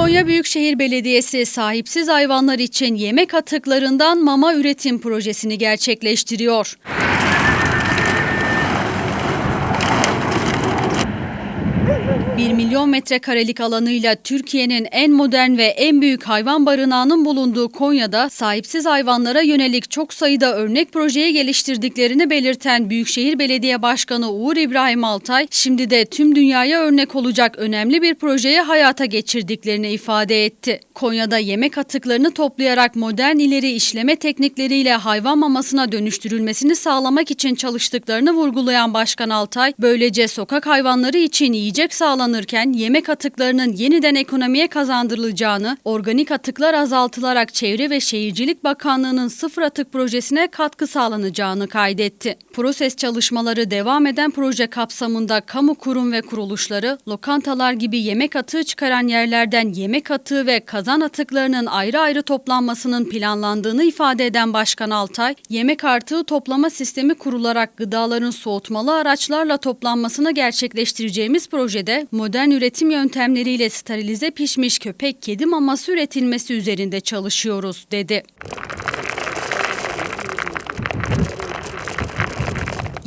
Konya Büyükşehir Belediyesi sahipsiz hayvanlar için yemek atıklarından mama üretim projesini gerçekleştiriyor. Bir milyon metrekarelik alanıyla Türkiye'nin en modern ve en büyük hayvan barınağının bulunduğu Konya'da sahipsiz hayvanlara yönelik çok sayıda örnek projeyi geliştirdiklerini belirten Büyükşehir Belediye Başkanı Uğur İbrahim Altay, şimdi de tüm dünyaya örnek olacak önemli bir projeyi hayata geçirdiklerini ifade etti. Konya'da yemek atıklarını toplayarak modern ileri işleme teknikleriyle hayvan mamasına dönüştürülmesini sağlamak için çalıştıklarını vurgulayan Başkan Altay, böylece sokak hayvanları için yiyecek sağlanırken yemek atıklarının yeniden ekonomiye kazandırılacağını, organik atıklar azaltılarak Çevre ve Şehircilik Bakanlığı'nın sıfır atık projesine katkı sağlanacağını kaydetti. Proses çalışmaları devam eden proje kapsamında kamu kurum ve kuruluşları, lokantalar gibi yemek atığı çıkaran yerlerden yemek atığı ve kazan atıklarının ayrı ayrı toplanmasının planlandığını ifade eden Başkan Altay, yemek artığı toplama sistemi kurularak gıdaların soğutmalı araçlarla toplanmasını gerçekleştireceğimiz projede modern üretim yöntemleriyle sterilize pişmiş köpek kedi maması üretilmesi üzerinde çalışıyoruz, dedi.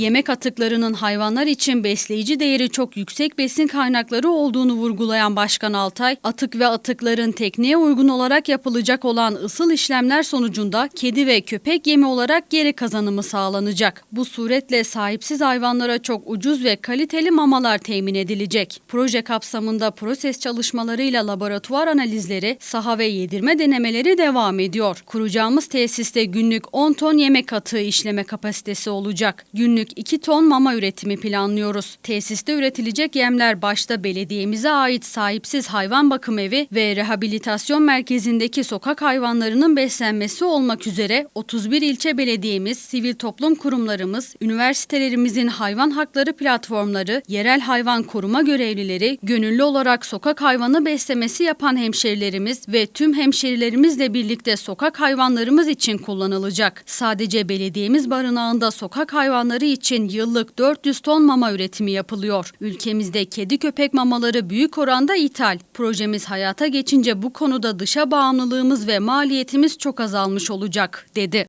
Yemek atıklarının hayvanlar için besleyici değeri çok yüksek besin kaynakları olduğunu vurgulayan Başkan Altay, atık ve atıkların tekniğe uygun olarak yapılacak olan ısıl işlemler sonucunda kedi ve köpek yemi olarak geri kazanımı sağlanacak. Bu suretle sahipsiz hayvanlara çok ucuz ve kaliteli mamalar temin edilecek. Proje kapsamında proses çalışmalarıyla laboratuvar analizleri, saha ve yedirme denemeleri devam ediyor. Kuracağımız tesiste günlük 10 ton yemek atığı işleme kapasitesi olacak. Günlük 2 ton mama üretimi planlıyoruz. Tesiste üretilecek yemler başta belediyemize ait sahipsiz hayvan bakım evi ve rehabilitasyon merkezindeki sokak hayvanlarının beslenmesi olmak üzere 31 ilçe belediyemiz, sivil toplum kurumlarımız, üniversitelerimizin hayvan hakları platformları, yerel hayvan koruma görevlileri, gönüllü olarak sokak hayvanı beslemesi yapan hemşerilerimiz ve tüm hemşerilerimizle birlikte sokak hayvanlarımız için kullanılacak. Sadece belediyemiz barınağında sokak hayvanları için yıllık 400 ton mama üretimi yapılıyor. Ülkemizde kedi köpek mamaları büyük oranda ithal. Projemiz hayata geçince bu konuda dışa bağımlılığımız ve maliyetimiz çok azalmış olacak, dedi.